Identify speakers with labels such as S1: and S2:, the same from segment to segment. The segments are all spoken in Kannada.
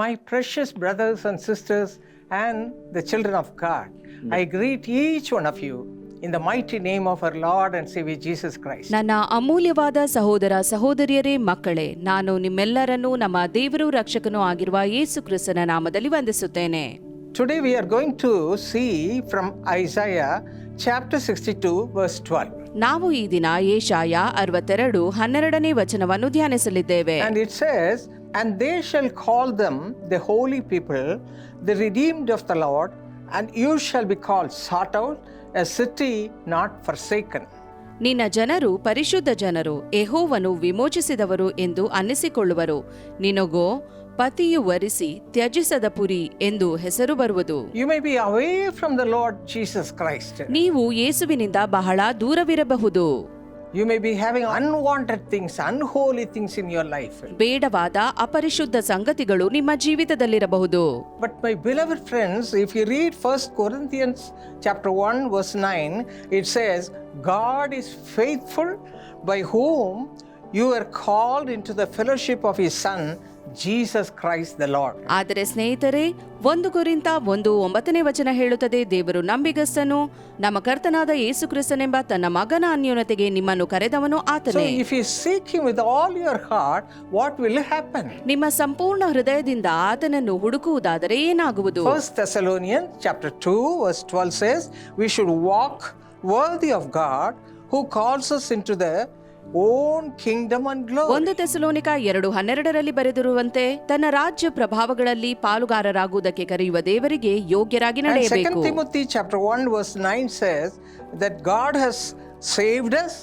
S1: my precious brothers and sisters and the children of God. I greet each one of you in the mighty name of our Lord and Savior Jesus Christ.
S2: ನನ್ನ ಅಮೂಲ್ಯವಾದ ಸಹೋದರ ಸಹೋದರಿಯರೇ ಮಕ್ಕಳೇ ನಾನು ನಿಮ್ಮೆಲ್ಲರನ್ನೂ ನಮ್ಮ ದೇವರು ರಕ್ಷಕನೂ ಆಗಿರುವ ಯೇಸು ಕ್ರಿಸ್ತನ ನಾಮದಲ್ಲಿ ವಂದಿಸುತ್ತೇನೆ
S1: Today we are going to see from Isaiah sixty 62 verse 12.
S2: ನಾವು ಈ ದಿನ ಯೇಷಾಯ ಅರವತ್ತೆರಡು ಹನ್ನೆರಡನೇ ವಚನವನ್ನು ಧ್ಯಾನಿಸಲಿದ್ದೇವೆ.
S1: And it says And they shall call them the holy people, the redeemed of the Lord, and you shall be called sought out, a city not forsaken.
S2: ನಿನ್ನ ಜನರು ಪರಿಶುದ್ಧ ಜನರು ಎಹೋವನು ವಿಮೋಚಿಸಿದವರು ಎಂದು ಅನ್ನಿಸಿಕೊಳ್ಳುವರು ನಿನಗೋ ಪತಿಯು ವರಿಸಿ ತ್ಯಜಿಸದ ಪುರಿ ಎಂದು ಹೆಸರು ಬರುವುದು
S1: you may be away from the Lord Jesus Christ
S2: ನೀವು ಯೇಸುವಿನಿಂದ ಬಹಳ ದೂರವಿರಬಹುದು
S1: you may be having unwanted things unholy things in your life
S2: ಬೇಡವಾದ ಅಪರಿಶುದ್ಧ ಸಂಗತಿಗಳು ನಿಮ್ಮ ಜೀವಿತದಲ್ಲಿರಬಹುದು
S1: but my believer friends if you read first Corinthians chapter one verse nine it says God is faithful by whom you are called into the fellowship of his son Jesus Christ the Lord
S2: ಆದರೆ ಸ್ನೇಹಿತರೆ ಒಂದು ಕುರಿತ ಒಂದು ಒಂಬತ್ತನೇ ವಚನ ಹೇಳುತ್ತದೆ ದೇವರು ನಂಬಿಗಸ್ತನು ನಮ್ಮ ಕರ್ತನಾದ ಯೇಸು ಕ್ರಿಸ್ತನೆಂಬ ತನ್ನ ಮಗನ ಅನ್ಯೂನತೆಗೆ ನಿಮ್ಮನ್ನು ಕರೆದವನು ಆತನೇ
S1: if you seek him with all your heart what will happen
S2: ನಿಮ್ಮ ಸಂಪೂರ್ಣ ಹೃದಯದಿಂದ ಆತನನ್ನು ಹುಡುಕುವುದಾದರೆ ಏನಾಗುವುದು
S1: first Thessalonian chapter 2 verse 12 says we should walk worthy of God who calls us into the own kingdom
S2: ಒಂದು ತೆಸಲೋನಿಕ ಎರಡು ಹನ್ನೆರಡರಲ್ಲಿ ಬರೆದಿರುವಂತೆ ತನ್ನ ರಾಜ್ಯ ಪ್ರಭಾವಗಳಲ್ಲಿ ಪಾಲುಗಾರರಾಗುವುದಕ್ಕೆ ಕರೆಯುವ ದೇವರಿಗೆ ಯೋಗ್ಯರಾಗಿ ನಡೆಯಬೇಕು
S1: chapter 1 verse 9 says that God has saved us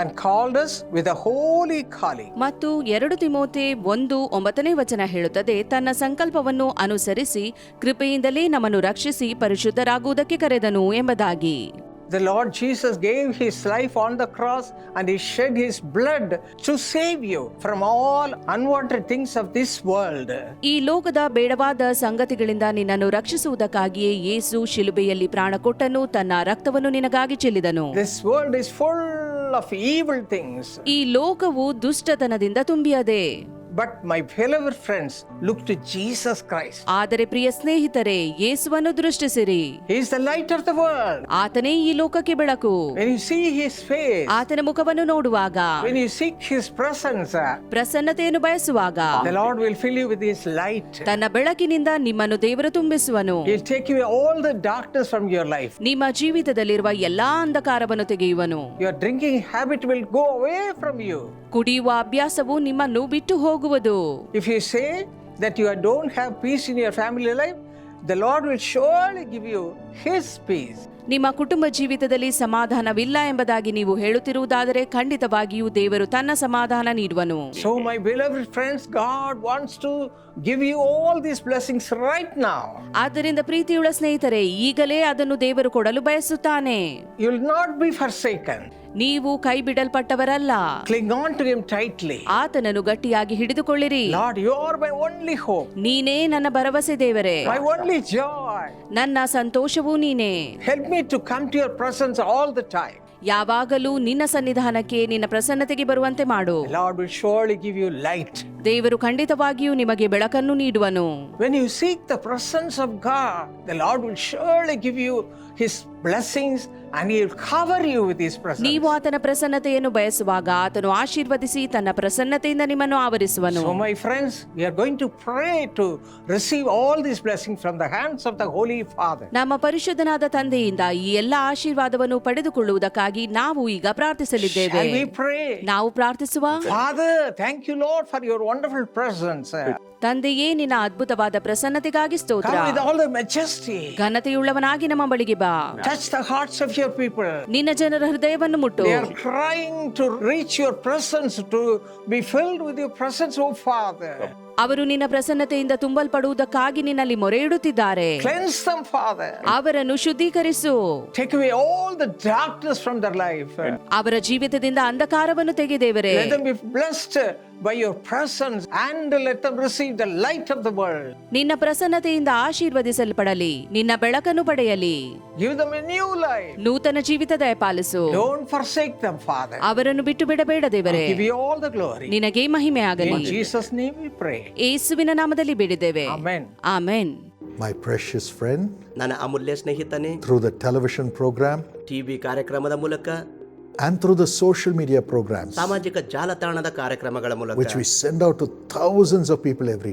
S1: and called us with
S2: ಮತ್ತು ಎರಡು ತಿಮೋತಿ ಒಂದು ಒಂಬತ್ತನೇ ವಚನ ಹೇಳುತ್ತದೆ ತನ್ನ ಸಂಕಲ್ಪವನ್ನು ಅನುಸರಿಸಿ ಕೃಪೆಯಿಂದಲೇ ನಮ್ಮನ್ನು ರಕ್ಷಿಸಿ ಪರಿಶುದ್ಧರಾಗುವುದಕ್ಕೆ ಕರೆದನು ಎಂಬುದಾಗಿ
S1: The Lord Jesus gave His life on the cross and He shed His blood to save you from all unwanted things of this world.
S2: ಈ ಲೋಕದ ಬೇಡವಾದ ಸಂಗತಿಗಳಿಂದ ನಿನ್ನನ್ನು ರಕ್ಷಿಸುವುದಕ್ಕಾಗಿಯೇ ಯೇಸು ಶಿಲುಬೆಯಲ್ಲಿ ಪ್ರಾಣ ಕೊಟ್ಟನು ತನ್ನ ರಕ್ತವನ್ನು ನಿನಗಾಗಿ ಚೆಲ್ಲಿದನು.
S1: This world is full of evil things.
S2: ಈ ಲೋಕವು ದುಷ್ಟತನದಿಂದ ತುಂಬಿಯದೆ.
S1: But my follower friends look to Jesus Christ
S2: ಆದರೆ ಪ್ರಿಯ ಸ್ನೇಹಿತರೆ ಯೇಸುವನ್ನು ದೃಷ್ಟಿಸಿರಿ
S1: is the light of the world
S2: ಆತನೇ ಈ ಲೋಕಕ್ಕೆ ಬೆಳಕು
S1: when you see his face
S2: ಆತನ ಮುಖವನ್ನು ನೋಡುವಾಗ
S1: when you seek his presence
S2: ಪ್ರಸನ್ನತೆಯನ್ನು ಬಯಸುವಾಗ
S1: the Lord will fill you with his light
S2: ತನ್ನ ಬೆಳಕಿನಿಂದ ನಿಮ್ಮನ್ನು ದೇವರು ತುಂಬಿಸುವನು
S1: take all the darkness from your life
S2: ನಿಮ್ಮ ಜೀವಿತದಲ್ಲಿರುವ ಎಲ್ಲಾ ಅಂಧಕಾರವನ್ನು ತೆಗೆಯುವನು
S1: your drinking habit will go away from you
S2: ಕುಡಿಯುವ ಅಭ್ಯಾಸವು ನಿಮ್ಮನ್ನು ಬಿಟ್ಟು ಹೋಗು If
S1: you say that you don't have peace in your family life, the Lord will surely give you His peace.
S2: ನಿಮ್ಮ ಕುಟುಂಬ ಜೀವಿತದಲ್ಲಿ ಸಮಾಧಾನವಿಲ್ಲ ಎಂಬುದಾಗಿ ನೀವು ಹೇಳುತ್ತಿರುವುದಾದರೆ ಖಂಡಿತವಾಗಿಯೂ ದೇವರು ತನ್ನ ಸಮಾಧಾನ ನೀಡುವನು
S1: my beloved friends, God wants to give you all these blessings
S2: ಆದ್ದರಿಂದ ಪ್ರೀತಿಯುಳ್ಳ ಸ್ನೇಹಿತರೆ ಈಗಲೇ ಅದನ್ನು ದೇವರು ಕೊಡಲು ಬಯಸುತ್ತಾನೆ
S1: You'll not be forsaken.
S2: ನೀವು ಕೈ ಬಿಡಲ್ಪಟ್ಟವರಲ್ಲ Cling ಆತನನ್ನು ಗಟ್ಟಿಯಾಗಿ ಹಿಡಿದುಕೊಳ್ಳಿರಿ Lord, ನೀನೇ ನನ್ನ ಭರವಸೆ ದೇವರೇ my only ನನ್ನ ಸಂತೋಷವೂ ನೀನೇ ಹೆಲ್ಪ್ ಯಾವಾಗಲೂ ನಿನ್ನ ಸನ್ನಿಧಾನಕ್ಕೆ ನಿನ್ನ ಪ್ರಸನ್ನತೆಗೆ ಬರುವಂತೆ ಮಾಡು
S1: Lord will surely give you light
S2: ದೇವರು ಖಂಡಿತವಾಗಿಯೂ ನಿಮಗೆ ಬೆಳಕನ್ನು ನೀಡುವನು
S1: When you seek the presence of God, the Lord will surely give you His blessings and He will cover you with His presence.
S2: ನೀವು ಆತನ ಪ್ರಸನ್ನತೆಯನ್ನು ಬಯಸುವಾಗ ಆತನು ಆಶೀರ್ವದಿಸಿ ತನ್ನ ಪ್ರಸನ್ನತೆಯಿಂದ ನಿಮ್ಮನ್ನು ಆವರಿಸುವನು
S1: So, my friends, we are going to pray to receive all these blessings from the hands of the Holy Father.
S2: ನಮ್ಮ ಪರಿಶುದ್ಧನಾದ ತಂದೆಯಿಂದ ಈ ಎಲ್ಲ ಆಶೀರ್ವಾದವನ್ನು ಪಡೆದುಕೊಳ್ಳುವುದಕ್ಕಾಗಿ ನಾವು ಈಗ ಪ್ರಾರ್ಥಿಸಲಿದ್ದೇವೆ we pray? ನಾವು ಪ್ರಾರ್ಥಿಸುವ
S1: Father, thank you Lord for your wonderful presence.
S2: ತಂದೆಯೇ ನಿನ್ನ ಅದ್ಭುತವಾದ ಪ್ರಸನ್ನತೆಗಾಗಿ ಸ್ತೋತ್ರ ಘನತೆಯುಳ್ಳವನಾಗಿ ನಮ್ಮ ಬಳಿಗೆ ಬಾ
S1: ಟಚ್ ದಾರ್ಟ್ ಆಫ್ ಪೀಪಲ್
S2: ನಿನ್ನ ಜನರ ಹೃದಯವನ್ನು ಮುಟ್ಟು ಅವರು ನಿನ್ನ ಪ್ರಸನ್ನತೆಯಿಂದ ತುಂಬಲ್ಪಡುವುದಕ್ಕಾಗಿ ನಿನ್ನಲ್ಲಿ ಮೊರೆ ಇಡುತ್ತಿದ್ದಾರೆ ಅವರನ್ನು ಶುದ್ಧೀಕರಿಸು
S1: ಫ್ರಮ್ ಲೈಫ್
S2: ಅವರ ಜೀವಿತದಿಂದ ಅಂಧಕಾರವನ್ನು
S1: receive light of the world
S2: ನಿನ್ನ ಪ್ರಸನ್ನತೆಯಿಂದ ಆಶೀರ್ವದಿಸಲ್ಪಡಲಿ ನಿನ್ನ ಬೆಳಕನ್ನು ಪಡೆಯಲಿ ನೂತನ ಜೀವಿತ ದಯ ಪಾಲಿಸುಕ್ ಅವರನ್ನು ಬಿಟ್ಟು ಬಿಡಬೇಡ
S1: ಬಿಡಬೇಡದೆ
S2: ನಿನಗೆ ಮಹಿಮೆ
S1: ಆಗಲಿ ಜೀಸಸ್
S2: ಏಸುವಿನ ನಾಮದಲ್ಲಿ ಬೇಡಿದೆ ಆ ಮೆನ್
S3: ಮೈ ಪ್ರೆಶಸ್ ಫ್ರೆಂಡ್
S2: ನನ್ನ ಅಮೂಲ್ಯ ಸ್ನೇಹಿತನೇ
S3: through the television program
S2: TV ಕಾರ್ಯಕ್ರಮದ ಮೂಲಕ
S3: and through the social media programs which we send out to thousands of people every